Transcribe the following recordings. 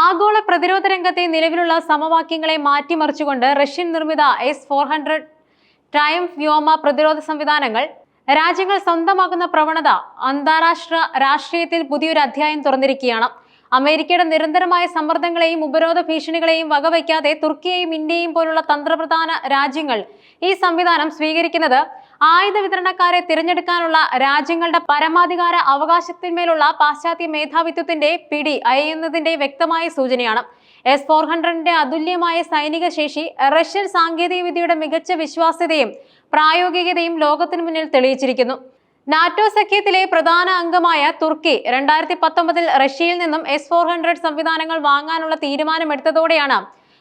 ആഗോള പ്രതിരോധ രംഗത്തെ നിലവിലുള്ള സമവാക്യങ്ങളെ മാറ്റിമറിച്ചുകൊണ്ട് റഷ്യൻ നിർമ്മിത എസ് ഫോർ ഹൺഡ്രഡ് ട്രയംഫ് വ്യോമ പ്രതിരോധ സംവിധാനങ്ങൾ രാജ്യങ്ങൾ സ്വന്തമാക്കുന്ന പ്രവണത അന്താരാഷ്ട്ര രാഷ്ട്രീയത്തിൽ പുതിയൊരു അധ്യായം തുറന്നിരിക്കുകയാണ്. അമേരിക്കയുടെ നിരന്തരമായ സമ്മർദ്ദങ്ങളെയും ഉപരോധ ഭീഷണികളെയും വകവയ്ക്കാതെ തുർക്കിയെയും ഇന്ത്യയും പോലുള്ള തന്ത്രപ്രധാന രാജ്യങ്ങൾ ഈ സംവിധാനം സ്വീകരിക്കുന്നത് ആയുധ വിതരണക്കാരെ തിരഞ്ഞെടുക്കാനുള്ള രാജ്യങ്ങളുടെ പരമാധികാര അവകാശത്തിന്മേലുള്ള പാശ്ചാത്യ മേധാവിത്വത്തിന്റെ പിടി അയയുന്നതിന്റെ വ്യക്തമായ സൂചനയാണ്. എസ് ഫോർ ഹൺഡ്രഡിന്റെ അതുല്യമായ സൈനിക ശേഷി റഷ്യൻ സാങ്കേതിക വിദ്യയുടെ മികച്ച വിശ്വാസ്യതയും പ്രായോഗികതയും ലോകത്തിന് മുന്നിൽ തെളിയിച്ചിരിക്കുന്നു. നാറ്റോ സഖ്യത്തിലെ പ്രധാന അംഗമായ തുർക്കി രണ്ടായിരത്തി പത്തൊമ്പതിൽ റഷ്യയിൽ നിന്നും എസ് ഫോർ ഹൺഡ്രഡ് സംവിധാനങ്ങൾ വാങ്ങാനുള്ള തീരുമാനമെടുത്തതോടെയാണ്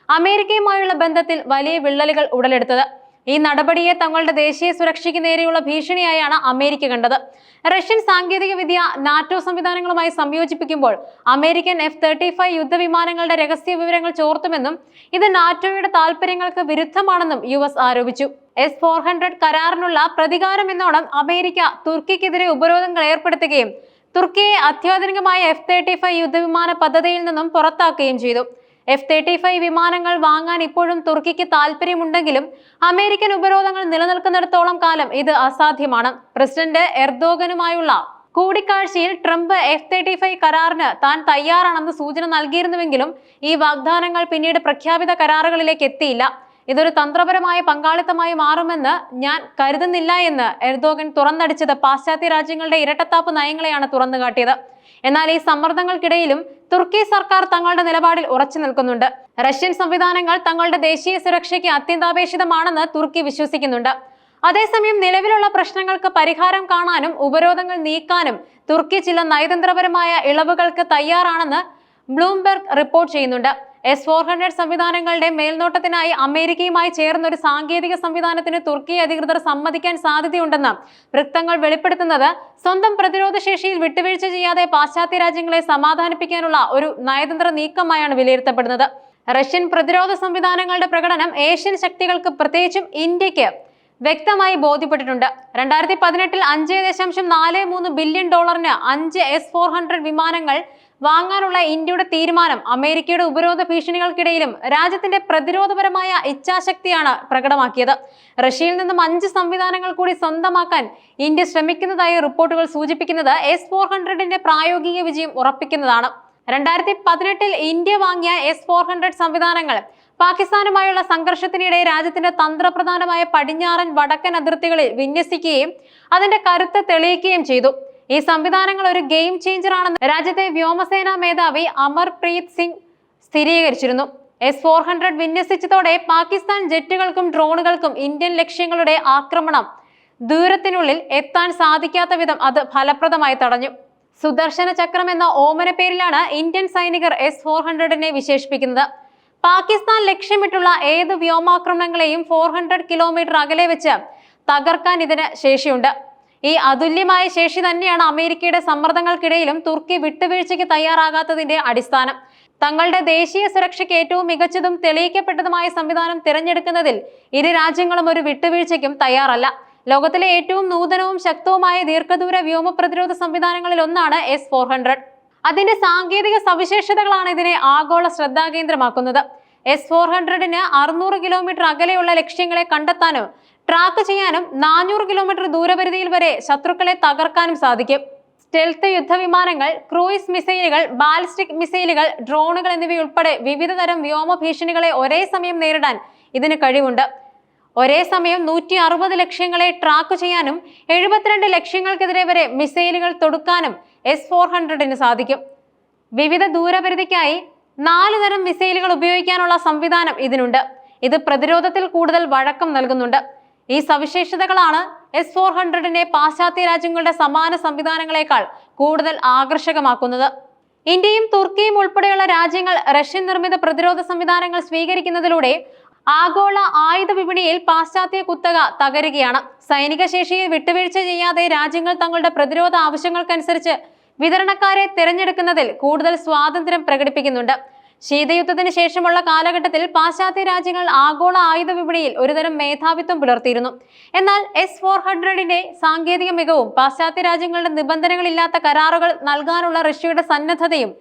അമേരിക്കയുമായുള്ള ബന്ധത്തിൽ വലിയ വിള്ളലുകൾ ഉടലെടുത്തത്. ഈ നടപടിയെ തങ്ങളുടെ ദേശീയ സുരക്ഷയ്ക്ക് നേരെയുള്ള ഭീഷണിയായാണ് അമേരിക്ക കണ്ടത്. റഷ്യൻ സാങ്കേതിക വിദ്യ നാറ്റോ സംവിധാനങ്ങളുമായി സംയോജിപ്പിക്കുമ്പോൾ അമേരിക്കൻ എഫ് തേർട്ടി ഫൈവ് യുദ്ധവിമാനങ്ങളുടെ രഹസ്യ വിവരങ്ങൾ ചോർത്തുമെന്നും ഇത് നാറ്റോയുടെ താൽപര്യങ്ങൾക്ക് വിരുദ്ധമാണെന്നും യു ആരോപിച്ചു. എസ് ഫോർ ഹൺഡ്രഡ് കരാറിനുള്ള പ്രതികാരം എന്നോണം അമേരിക്ക തുർക്കിക്കെതിരെ ഉപരോധങ്ങൾ ഏർപ്പെടുത്തുകയും തുർക്കിയെ അത്യാധുനികമായ എഫ് തേർട്ടി ഫൈവ് യുദ്ധവിമാന പദ്ധതിയിൽ നിന്നും പുറത്താക്കുകയും ചെയ്തു. എഫ് തേർട്ടി ഫൈവ് വിമാനങ്ങൾ വാങ്ങാൻ ഇപ്പോഴും തുർക്കിക്ക് താല്പര്യമുണ്ടെങ്കിലും അമേരിക്കൻ ഉപരോധങ്ങൾ നിലനിൽക്കുന്നിടത്തോളം കാലം ഇത് അസാധ്യമാണ്. പ്രസിഡന്റ് എർദോഗനുമായുള്ള കൂടിക്കാഴ്ചയിൽ ട്രംപ് എഫ് തേർട്ടി ഫൈവ് കരാറിന് താൻ തയ്യാറാണെന്ന് സൂചന നൽകിയിരുന്നുവെങ്കിലും ഈ വാഗ്ദാനങ്ങൾ പിന്നീട് പ്രഖ്യാപിത കരാറുകളിലേക്ക് എത്തിയില്ല. ഇതൊരു തന്ത്രപരമായ പങ്കാളിത്തമായി മാറുമെന്ന് ഞാൻ കരുതുന്നില്ല എന്ന് എർദോഗൻ തുറന്നടിച്ചത് പാശ്ചാത്യ രാജ്യങ്ങളുടെ ഇരട്ടത്താപ്പ് നയങ്ങളെയാണ് തുറന്നുകാട്ടിയത്. എന്നാൽ ഈ സമ്മർദ്ദങ്ങൾക്കിടയിലും തുർക്കി സർക്കാർ തങ്ങളുടെ നിലപാടിൽ ഉറച്ചു നിൽക്കുന്നുണ്ട്. റഷ്യൻ സംവിധാനങ്ങൾ തങ്ങളുടെ ദേശീയ സുരക്ഷയ്ക്ക് അത്യന്താപേക്ഷിതമാണെന്ന് തുർക്കി വിശ്വസിക്കുന്നുണ്ട്. അതേസമയം നിലവിലുള്ള പ്രശ്നങ്ങൾക്ക് പരിഹാരം കാണാനും ഉപരോധങ്ങൾ നീക്കാനും തുർക്കി ചില നയതന്ത്രപരമായ ഇളവുകൾക്ക് തയ്യാറാണെന്ന് ബ്ലൂംബെർഗ് റിപ്പോർട്ട് ചെയ്യുന്നുണ്ട്. എസ് ഫോർ ഹൺഡ്രഡ് സംവിധാനങ്ങളുടെ മേൽനോട്ടത്തിനായി അമേരിക്കയുമായി ചേർന്ന ഒരു സാങ്കേതിക സംവിധാനത്തിന് തുർക്കി അധികൃതർ സമ്മതിക്കാൻ സാധ്യതയുണ്ടെന്ന് വൃത്തങ്ങൾ വെളിപ്പെടുത്തുന്നത് സ്വന്തം പ്രതിരോധ ശേഷിയിൽ വിട്ടുവീഴ്ച ചെയ്യാതെ പാശ്ചാത്യ രാജ്യങ്ങളെ സമാധാനിപ്പിക്കാനുള്ള ഒരു നയതന്ത്ര നീക്കമായാണ് വിലയിരുത്തപ്പെടുന്നത്. റഷ്യൻ പ്രതിരോധ സംവിധാനങ്ങളുടെ പ്രകടനം ഏഷ്യൻ ശക്തികൾക്ക് പ്രത്യേകിച്ചും ഇന്ത്യയ്ക്ക് വ്യക്തമായി ബോധ്യപ്പെട്ടിട്ടുണ്ട്. രണ്ടായിരത്തി പതിനെട്ടിൽ അഞ്ച് ദശാംശം നാല് മൂന്ന് ബില്യൺ ഡോളറിന് അഞ്ച് എസ് ഫോർ ഹൺഡ്രഡ് വിമാനങ്ങൾ വാങ്ങാനുള്ള ഇന്ത്യയുടെ തീരുമാനം അമേരിക്കയുടെ ഉപരോധ ഭീഷണികൾക്കിടയിലും രാജ്യത്തിന്റെ പ്രതിരോധപരമായ ഇച്ഛാശക്തിയാണ് പ്രകടമാക്കിയത്. റഷ്യയിൽ നിന്നും അഞ്ച് സംവിധാനങ്ങൾ കൂടി സ്വന്തമാക്കാൻ ഇന്ത്യ ശ്രമിക്കുന്നതായി റിപ്പോർട്ടുകൾ സൂചിപ്പിക്കുന്നത് എസ് ഫോർ ഹൺഡ്രഡിന്റെ പ്രായോഗിക വിജയം ഉറപ്പിക്കുന്നതാണ്. രണ്ടായിരത്തി പതിനെട്ടിൽ ഇന്ത്യ വാങ്ങിയ എസ് ഫോർ ഹൺഡ്രഡ് സംവിധാനങ്ങൾ പാകിസ്ഥാനുമായുള്ള സംഘർഷത്തിനിടെ രാജ്യത്തിന്റെ തന്ത്രപ്രധാനമായ പടിഞ്ഞാറൻ വടക്കൻ അതിർത്തികളിൽ വിന്യസിക്കുകയും അതിന്റെ കരുത്ത് തെളിയിക്കുകയും ചെയ്തു. ഈ സംവിധാനങ്ങൾ ഒരു ഗെയിം ചേഞ്ചർ ആണെന്ന് രാജ്യത്തെ വ്യോമസേനാ മേധാവി അമർപ്രീത് സിംഗ് സ്ഥിരീകരിച്ചിരുന്നു. എസ് ഫോർ ഹൺഡ്രഡ് വിന്യസിച്ചതോടെ പാകിസ്ഥാൻ ജെറ്റുകൾക്കും ഡ്രോണുകൾക്കും ഇന്ത്യൻ ലക്ഷ്യങ്ങളുടെ ആക്രമണം ദൂരത്തിനുള്ളിൽ എത്താൻ സാധിക്കാത്ത വിധം അത് ഫലപ്രദമായി തടഞ്ഞു. സുദർശന ചക്രം എന്ന ഓമന പേരിലാണ് ഇന്ത്യൻ സൈനികർ എസ് ഫോർ ഹൺഡ്രഡിനെ വിശേഷിപ്പിക്കുന്നത്. പാകിസ്ഥാൻ ലക്ഷ്യമിട്ടുള്ള ഏത് വ്യോമാക്രമണങ്ങളെയും ഫോർ ഹൺഡ്രഡ് കിലോമീറ്റർ അകലെ വെച്ച് തകർക്കാൻ ഇതിന് ശേഷിയുണ്ട്. ഈ അതുല്യമായ ശേഷി തന്നെയാണ് അമേരിക്കയുടെ സമ്മർദ്ദങ്ങൾക്കിടയിലും തുർക്കി വിട്ടുവീഴ്ചയ്ക്ക് തയ്യാറാകാത്തതിന്റെ അടിസ്ഥാനം. തങ്ങളുടെ ദേശീയ സുരക്ഷയ്ക്ക് ഏറ്റവും മികച്ചതും തെളിയിക്കപ്പെട്ടതുമായ സംവിധാനം തിരഞ്ഞെടുക്കുന്നതിൽ ഇരു രാജ്യങ്ങളും ഒരു വിട്ടുവീഴ്ചയ്ക്കും തയ്യാറല്ല. ലോകത്തിലെ ഏറ്റവും നൂതനവും ശക്തവുമായ ദീർഘദൂര വ്യോമ പ്രതിരോധ സംവിധാനങ്ങളിൽ ഒന്നാണ് എസ് ഫോർ ഹൺഡ്രഡ് അതിന്റെ സാങ്കേതിക സവിശേഷതകളാണ് ഇതിനെ ആഗോള ശ്രദ്ധാകേന്ദ്രമാക്കുന്നത്. എസ് ഫോർ ഹൺഡ്രഡിന് അറുന്നൂറ് കിലോമീറ്റർ അകലെയുള്ള ലക്ഷ്യങ്ങളെ കണ്ടെത്താനും ട്രാക്ക് ചെയ്യാനും നാനൂറ് കിലോമീറ്റർ ദൂരപരിധിയിൽ വരെ ശത്രുക്കളെ തകർക്കാനും സാധിക്കും. സ്റ്റെൽത്ത് യുദ്ധവിമാനങ്ങൾ ക്രൂയിസ് മിസൈലുകൾ ബാലിസ്റ്റിക് മിസൈലുകൾ ഡ്രോണുകൾ എന്നിവയുൾപ്പെടെ വിവിധ തരം വ്യോമ ഭീഷണികളെ ഒരേ സമയം നേരിടാൻ ഇതിന് കഴിവുണ്ട്. ഒരേ സമയം നൂറ്റി അറുപത് ലക്ഷ്യങ്ങളെ ട്രാക്ക് ചെയ്യാനും എഴുപത്തിരണ്ട് ലക്ഷ്യങ്ങൾക്കെതിരെ വരെ മിസൈലുകൾ തൊടുക്കാനും എസ് ഫോർ ഹൺഡ്രഡിന് സാധിക്കും. വിവിധ ദൂരപരിധിക്കായി നാല് തരം മിസൈലുകൾ ഉപയോഗിക്കാനുള്ള സംവിധാനം ഇതിനുണ്ട്. ഇത് പ്രതിരോധത്തിൽ കൂടുതൽ വഴക്കം നൽകുന്നുണ്ട്. ഈ സവിശേഷതകളാണ് എസ് ഫോർ ഹൺഡ്രഡിനെ പാശ്ചാത്യ രാജ്യങ്ങളുടെ സമാന സംവിധാനങ്ങളെക്കാൾ കൂടുതൽ ആകർഷകമാക്കുന്നത്. ഇന്ത്യയും തുർക്കിയും ഉൾപ്പെടെയുള്ള രാജ്യങ്ങൾ റഷ്യൻ നിർമ്മിത പ്രതിരോധ സംവിധാനങ്ങൾ സ്വീകരിക്കുന്നതിലൂടെ ആഗോള ആയുധ വിപണിയിൽ പാശ്ചാത്യ കുത്തക തകരുകയാണ്. സൈനിക ശേഷിയിൽ വിട്ടുവീഴ്ച ചെയ്യാതെ രാജ്യങ്ങൾ തങ്ങളുടെ പ്രതിരോധ ആവശ്യങ്ങൾക്കനുസരിച്ച് വിതരണക്കാരെ തിരഞ്ഞെടുക്കുന്നതിൽ കൂടുതൽ സ്വാതന്ത്ര്യം പ്രകടിപ്പിക്കുന്നുണ്ട്. ശീതയുദ്ധത്തിന് ശേഷമുള്ള കാലഘട്ടത്തിൽ പാശ്ചാത്യ രാജ്യങ്ങൾ ആഗോള ആയുധ വിപണിയിൽ ഒരുതരം മേധാവിത്വം പുലർത്തിയിരുന്നു. എന്നാൽ എസ് ഫോർ ഹൺഡ്രഡിന്റെ സാങ്കേതിക മികവും പാശ്ചാത്യ രാജ്യങ്ങളുടെ നിബന്ധനകളില്ലാത്ത കരാറുകൾ നൽകാനുള്ള റഷ്യയുടെ സന്നദ്ധതയും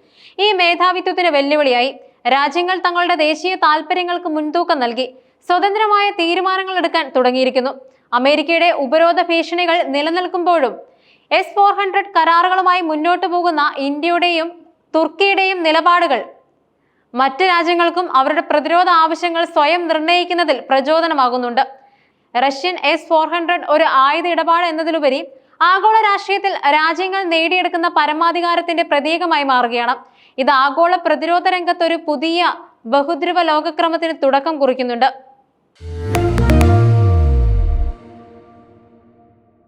ഈ മേധാവിത്വത്തിന് വെല്ലുവിളിയായി. രാജ്യങ്ങൾ തങ്ങളുടെ ദേശീയ താൽപര്യങ്ങൾക്ക് മുൻതൂക്കം നൽകി. സ്വതന്ത്രമായ തീരുമാനങ്ങൾ എടുക്കാൻ തുടങ്ങിയിരിക്കുന്നു. അമേരിക്കയുടെ ഉപരോധ ഭീഷണികൾ നിലനിൽക്കുമ്പോഴും എസ് ഫോർ ഹൺഡ്രഡ് കരാറുകളുമായി മുന്നോട്ടു പോകുന്ന ഇന്ത്യയുടെയും തുർക്കിയുടെയും നിലപാടുകൾ മറ്റ് രാജ്യങ്ങൾക്കും അവരുടെ പ്രതിരോധ ആവശ്യങ്ങൾ സ്വയം നിർണയിക്കുന്നതിൽ പ്രചോദനമാകുന്നുണ്ട്. റഷ്യൻ എസ് ഫോർ ഹൺഡ്രഡ് ഒരു ആയുധ ഇടപാട് എന്നതിലുപരി ആഗോള രാഷ്ട്രീയത്തിൽ രാജ്യങ്ങൾ നേടിയെടുക്കുന്ന പരമാധികാരത്തിന്റെ പ്രതീകമായി മാറുകയാണ്. ഇത് ആഗോള പ്രതിരോധ രംഗത്ത് ഒരു പുതിയ ബഹുദ്രുവ ലോകക്രമത്തിന് തുടക്കം കുറിക്കുന്നുണ്ട്.